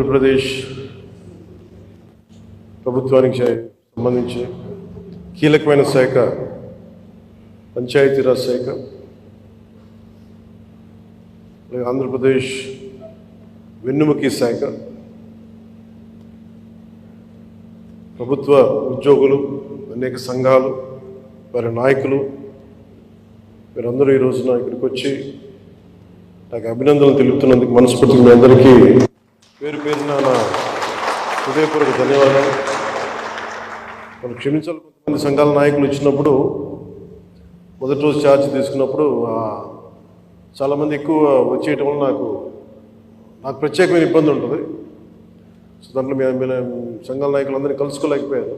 ఉత్తరప్రదేశ్ ప్రభుత్వానికి సంబంధించి కీలకమైన శాఖ పంచాయతీరాజ్ శాఖ అలాగే ఆంధ్రప్రదేశ్ వెన్నుముకి శాఖ ప్రభుత్వ ఉద్యోగులు అనేక సంఘాలు వారి నాయకులు మీరందరూ ఈ రోజున ఇక్కడికి వచ్చి నాకు అభినందనలు తెలుపుతున్నందుకు మనస్ఫూర్తిగా మీ అందరికీ పేరు పేరున నా హృదయపూర్వక ధన్యవాదాలు. మనం క్షమించాలి కొంతమంది సంఘాల నాయకులు ఇచ్చినప్పుడు మొదటి రోజు ఛార్జ్ తీసుకున్నప్పుడు చాలామంది ఎక్కువ వచ్చేయటం వల్ల నాకు నాకు ప్రత్యేకమైన ఇబ్బంది ఉంటుంది. సో దాంట్లో మీ సంఘాల నాయకులందరినీ కలుసుకోలేకపోయారు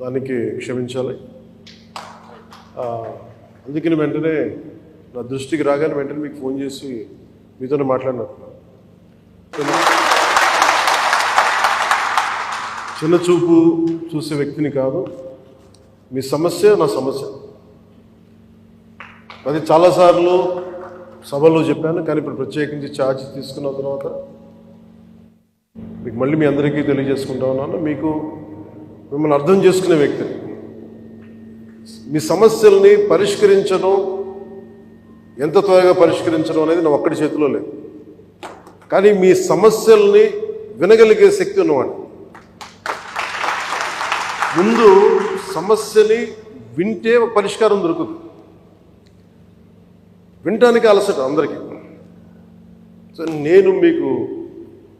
దానికి క్షమించాలి. అందుకని వెంటనే నా దృష్టికి రాగానే వెంటనే మీకు ఫోన్ చేసి మీతోనే మాట్లాడినట్టున్నాను. చిన్న చూపు చూసే వ్యక్తిని కాదు. మీ సమస్య నా సమస్య. అది చాలాసార్లు సభలో చెప్పాను కానీ ఇప్పుడు ప్రత్యేకించి ఛార్జ్ తీసుకున్న తర్వాత మీకు మళ్ళీ మీ అందరికీ తెలియజేసుకుంటా ఉన్నాను. మీకు మిమ్మల్ని అర్థం చేసుకునే వ్యక్తిని మీ సమస్యల్ని పరిష్కరించడం ఎంత త్వరగా పరిష్కరించడం అనేది నా ఒక్కడి చేతిలో లేదు. కానీ మీ సమస్యల్ని వినగలిగే శక్తి ఉన్నవాడిని. ముందు సమస్యని వింటే పరిష్కారం దొరుకుతుంది. వినటానికి అలసట అందరికీ. సో నేను మీకు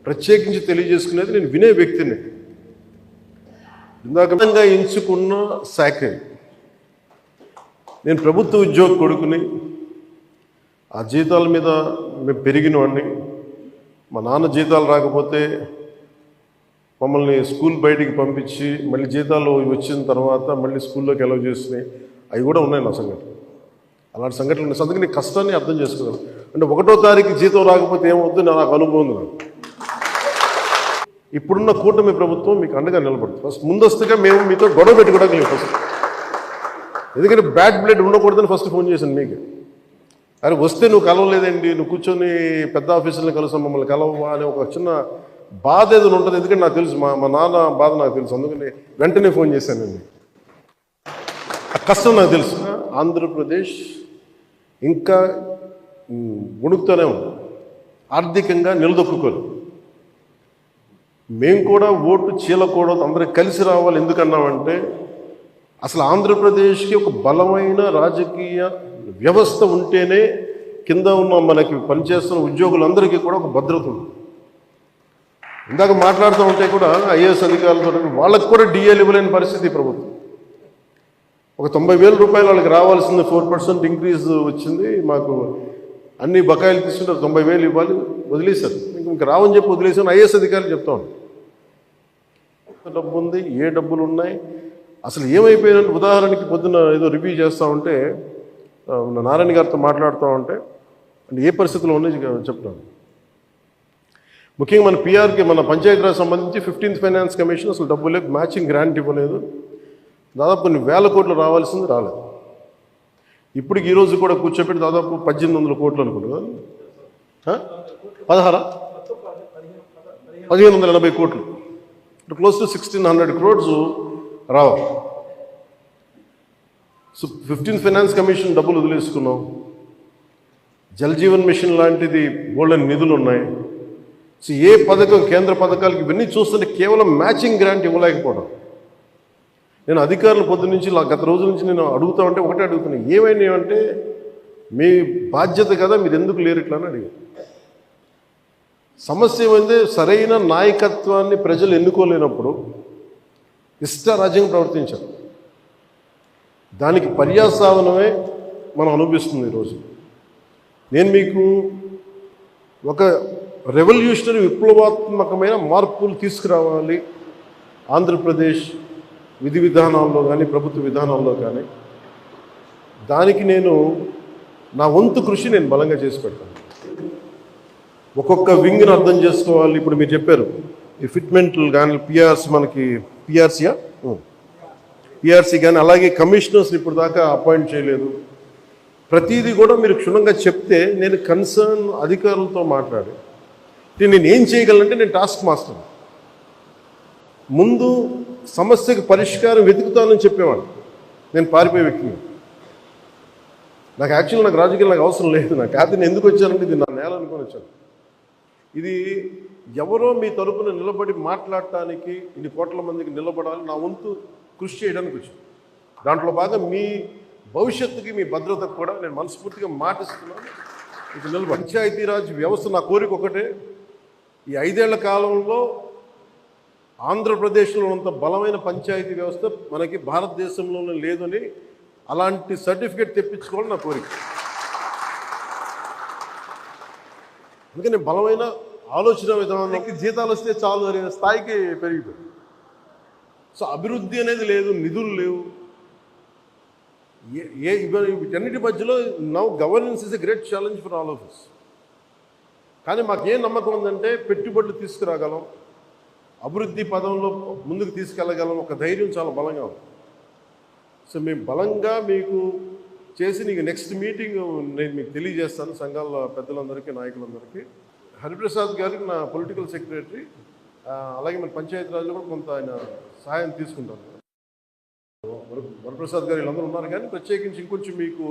ప్రత్యేకించి తెలియజేసుకునేది నేను వినే వ్యక్తిని. ఇందాకంగా ఎంచుకున్న శాఖ. నేను ప్రభుత్వ ఉద్యోగ కొడుకుని ఆ జీతాల మీద మేము పెరిగిన వాడిని మా నాన్న జీతాలు రాకపోతే మమ్మల్ని స్కూల్ బయటికి పంపించి మళ్ళీ జీతాలు వచ్చిన తర్వాత మళ్ళీ స్కూల్లోకి ఎలవ్ చేసినాయి. అవి కూడా ఉన్నాయి నా సంఘటన అలాంటి సంఘటనలు ఉన్నాయి. అందుకే నీ కష్టాన్ని అర్థం చేసుకోగలను అంటే ఒకటో తారీఖు జీతం రాకపోతే ఏమవుద్దు నాకు అనుభవం ఉంది ఇప్పుడున్న కూటమి ప్రభుత్వం మీకు అండగా నిలబడుతుంది. ఫస్ట్ ముందస్తుగా మేము మీతో గొడవ పెట్టుకోవడానికి లేదు ఫస్ట్ ఎందుకంటే బ్యాడ్ బ్లడ్ ఉండకూడదని ఫస్ట్ ఫోన్ చేశాను మీకు. అరే వస్తే నువ్వు కలవలేదండి నువ్వు కూర్చొని పెద్ద ఆఫీసులను కలుస్తాం మమ్మల్ని కలవ అని ఒక చిన్న బాధ ఏదైనా ఉంటుంది ఎందుకంటే నాకు తెలుసు మా మా నాన్న బాధ నాకు తెలుసు. అందుకని వెంటనే ఫోన్ చేశానండి ఆ కష్టం నాకు తెలుసు. ఆంధ్రప్రదేశ్ ఇంకా ఉమ్, ఉంది. ఆర్థికంగా నిలదొక్కుకోరు మేము కూడా ఓటు చీలకూడదు అందరం కలిసి రావాలి. ఎందుకన్నామంటే అసలు ఆంధ్రప్రదేశ్కి ఒక బలమైన రాజకీయ వ్యవస్థ ఉంటేనే కింద ఉన్న మనకి పనిచేస్తున్న ఉద్యోగులందరికీ కూడా ఒక భద్రత ఉంది ఇందాక మాట్లాడుతూ ఉంటే కూడా ఐఏఎస్ అధికారులతో వాళ్ళకి కూడా డిఏలు ఇవ్వలేని పరిస్థితి ప్రభుత్వం. ఒక తొంభై వేల రూపాయలు వాళ్ళకి రావాల్సింది ఫోర్ పర్సెంట్ ఇంక్రీజ్ వచ్చింది మాకు అన్ని బకాయిలు తీసుకుంటే తొంభై వేలు ఇవ్వాలి వదిలేశారు. ఇంక రావని చెప్పి వదిలేసాను ఐఏఎస్ అధికారులు చెప్తాను డబ్బు ఉంది ఏ డబ్బులు ఉన్నాయి? అసలు ఏమైపోయినంటే ఉదాహరణకి పొద్దున ఏదో రివ్యూ చేస్తూ ఉంటే నారాయణ గారితో మాట్లాడుతూ ఉంటే ఏ పరిస్థితుల్లో ఉన్నాయి చెప్తాను. ముఖ్యంగా మన పిఆర్కి మన పంచాయతీరాజ్ సంబంధించి ఫిఫ్టీన్త్ ఫైనాన్స్ కమిషన్ అసలు డబ్బు లేదు మ్యాచింగ్ గ్రాంట్ ఇవ్వలేదు. దాదాపు కొన్ని వేల కోట్లు రావాల్సింది రాలేదు. ఇప్పటికి ఈరోజు కూడా కూర్చోబెట్టి దాదాపు పద్దెనిమిది వందల కోట్లు అనుకుంటున్నాను పదహారా? పదిహేను వందల ఎనభై కోట్లు. Close to sixteen hundred crores రావాలి. సో ఫిఫ్టీన్ ఫైనాన్స్ కమిషన్ డబ్బులు వదిలేసుకున్నాం. జల్ జీవన్ మిషన్ లాంటిది గోల్డెన్ నిధులు ఉన్నాయి. సో ఏ పథకం కేంద్ర పథకాలకి ఇవన్నీ చూస్తుంటే కేవలం మ్యాచింగ్ గ్రాంట్ ఇవ్వలేకపోవడం. నేను అధికారులు పొద్దు నుంచి గత రోజుల నుంచి నేను అడుగుతా ఉంటే ఒకటే అడుగుతున్నాను ఏమైనా అంటే మీ బాధ్యత కదా మీరు ఎందుకు లేరు ఇట్లా అని అడిగాను. సమస్య ఏమైంది సరైన నాయకత్వాన్ని ప్రజలు ఎన్నుకోలేనప్పుడు ఇష్టరాజ్యం ప్రవర్తించారు. దానికి పర్యాసావనమే మనం అనుభవిస్తుంది ఈరోజు నేను మీకు ఒక రెవల్యూషనరీ విప్లవాత్మకమైన మార్పులు తీసుకురావాలి. ఆంధ్రప్రదేశ్ విధి విధానాల్లో కానీ ప్రభుత్వ విధానాల్లో కానీ దానికి నేను నా వంతు కృషి నేను బలంగా చేసి పెడతాను. ఒక్కొక్క వింగ్ని అర్థం చేసుకోవాలి. ఇప్పుడు మీరు చెప్పారు ఈ ఫిట్మెంట్లు కానీ పిఆర్సీ మనకి పిఆర్సీయా పిఆర్సీ కానీ అలాగే కమిషనర్స్ని ఇప్పుడు దాకా అపాయింట్ చేయలేదు. ప్రతిదీ కూడా మీరు క్షుణ్ణంగా చెప్తే నేను కన్సర్న్ అధికారులతో మాట్లాడి నేను ఏం చేయగలనంటే నేను టాస్క్ మాస్టర్ ముందు సమస్యకు పరిష్కారం వెతుకుతానని చెప్పేవాడు నేను పారిపోయే వ్యక్తిని. నాకు యాక్చువల్ నాకు రాజకీయాలు నాకు అవసరం లేదు. నాకు కాదు నేను ఎందుకు వచ్చానంటే ఇది నా నేల అనుకొని వచ్చాను. ఇది ఎవరో మీ తరపున నిలబడి మాట్లాడటానికి ఇన్ని కోట్ల మందికి నిలబడాలి నా వంతు కృషి చేయడానికి వచ్చాను. దాంట్లో బాగా మీ భవిష్యత్తుకి మీ భద్రతకు కూడా నేను మనస్ఫూర్తిగా మాటిస్తున్నాను. ఇది నిలబడి పంచాయతీరాజ్ వ్యవస్థ నా కోరిక ఒకటే. ఈ ఐదేళ్ళ కాలంలో ఆంధ్రప్రదేశ్లో ఉన్నంత బలమైన పంచాయతీ వ్యవస్థ మనకి భారతదేశంలోనే లేదని అలాంటి సర్టిఫికేట్ తెప్పించుకోవాలని నా కోరిక. అందుకని బలమైన ఆలోచన విధానానికి జీతాలు వస్తే చాలు అనే స్థాయికి పెరిగిపోయింది. సో అభివృద్ధి అనేది లేదు నిధులు లేవు. ఏ- ఏ ఇవ- వీటన్నిటి మధ్యలో now governance is a great challenge for all of us. కానీ మాకు ఏం నమ్మకం ఉందంటే పెట్టుబడులు తీసుకురాగలం అభివృద్ధి పదంలో ముందుకు తీసుకెళ్ళగలం ఒక ధైర్యం చాలా బలంగా ఉంది. సో మేము బలంగా మీకు చేసి నీకు నెక్స్ట్ మీటింగ్ నేను మీకు తెలియజేస్తాను సంఘాల పెద్దలందరికీ నాయకులందరికీ. హరిప్రసాద్ గారికి నా పొలిటికల్ సెక్రటరీ అలాగే మన పంచాయతీరాజ్లో కూడా కొంత ఆయన సహాయం తీసుకుంటాను వరప్రసాద్ గారు వీళ్ళందరూ ఉన్నారు కానీ ప్రత్యేకించి ఇంకొంచెం మీకు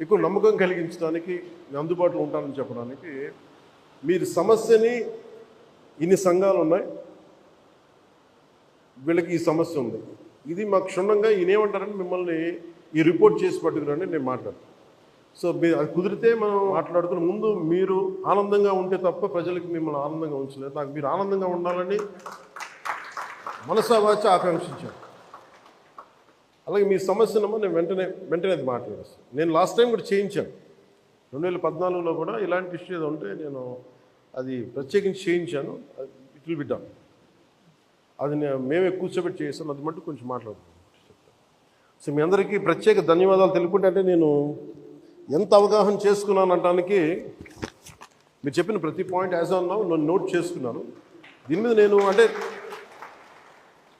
ఎక్కువ నమ్మకం కలిగించడానికి నేను అందుబాటులో ఉంటానని చెప్పడానికి మీరు సమస్యని ఇన్ని సంఘాలు ఉన్నాయి. వీళ్ళకి ఈ సమస్య ఉంది. ఇది మాకు క్షుణ్ణంగా ఈయనేమంటారని మిమ్మల్ని ఈ రిపోర్ట్ చేసి పట్టుకురండి నేను మాట్లాడతాను. సో మీ అది కుదిరితే మనం మాట్లాడుతున్న ముందు మీరు ఆనందంగా ఉంటే తప్ప ప్రజలకు మిమ్మల్ని ఆనందంగా ఉంచలేదు నాకు మీరు ఆనందంగా ఉండాలని మనసావాచ ఆకాంక్షించాను. అలాగే మీ సమస్యనమ్మా నేను వెంటనే వెంటనే అది మాట్లాడేస్తాను. నేను లాస్ట్ టైం కూడా చేయించాను. రెండు వేల పద్నాలుగులో కూడా ఇలాంటి ఇష్యూ ఏదో ఉంటే నేను అది ప్రత్యేకించి చేయించాను. It will be done. అది మేమే కూర్చోబెట్టి చేసాం అది మట్టు కొంచెం మాట్లాడుతున్నాం సో మీ అందరికీ ప్రత్యేక ధన్యవాదాలు తెలుపుకుంటే అంటే నేను ఎంత అవగాహన చేసుకున్నాను అనడానికి మీరు చెప్పిన ప్రతి పాయింట్ యాజ్ ఆన్ నౌ నేను నోట్ చేసుకున్నాను. దీని మీద నేను అంటే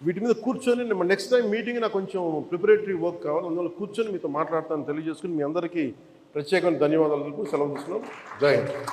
వీటి మీద కూర్చొని నెక్స్ట్ టైం మీటింగ్ నాకు కొంచెం ప్రిపరేటరీ వర్క్ కావాలి. అందువల్ల కూర్చొని మీతో మాట్లాడతాను తెలియజేసుకుని మీ అందరికీ ప్రత్యేకమైన ధన్యవాదాలు తెలుపు సెలవు తీసుకున్నాం. జై